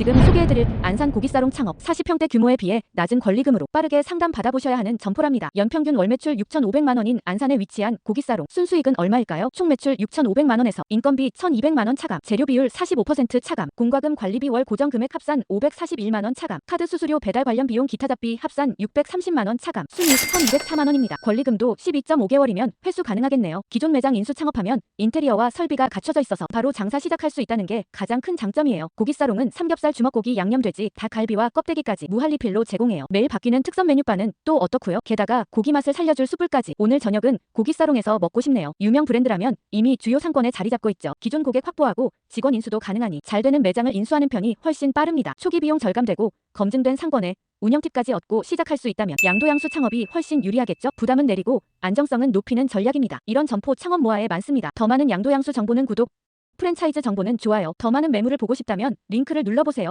지금 소개해드릴 안산 고기사롱 창업 40평대 규모에 비해 낮은 권리금으로 빠르게 상담 받아보셔야 하는 점포랍니다. 연평균 월 매출 6,500만 원인 안산에 위치한 고기사롱 순수익은 얼마일까요? 총 매출 6,500만 원에서 인건비 1,200만 원 차감, 재료 비율 45% 차감, 공과금 관리비 월 고정 금액 합산 541만 원 차감, 카드 수수료 배달 관련 비용 기타 잡비 합산 630만 원 차감, 순이익 1,204만 원입니다. 권리금도 12.5개월이면 회수 가능하겠네요. 기존 매장 인수 창업하면 인테리어와 설비가 갖춰져 있어서 바로 장사 시작할 수 있다는 게 가장 큰 장점이에요. 고기사롱은 삼겹살, 주먹고기, 양념돼지, 닭갈비와 껍데기까지 무한리필로 제공해요. 매일 바뀌는 특선 메뉴판은 또 어떻고요? 게다가 고기 맛을 살려줄 숯불까지. 오늘 저녁은 고기사롱에서 먹고 싶네요. 유명 브랜드라면 이미 주요 상권에 자리 잡고 있죠. 기존 고객 확보하고 직원 인수도 가능하니 잘 되는 매장을 인수하는 편이 훨씬 빠릅니다. 초기 비용 절감되고 검증된 상권에 운영 팁까지 얻고 시작할 수 있다면 양도양수 창업이 훨씬 유리하겠죠? 부담은 내리고 안정성은 높이는 전략입니다. 이런 점포 창업 모아에 많습니다. 더 많은 양도양수 정보는 구독, 프랜차이즈 정보는 좋아요. 더 많은 매물을 보고 싶다면 링크를 눌러보세요.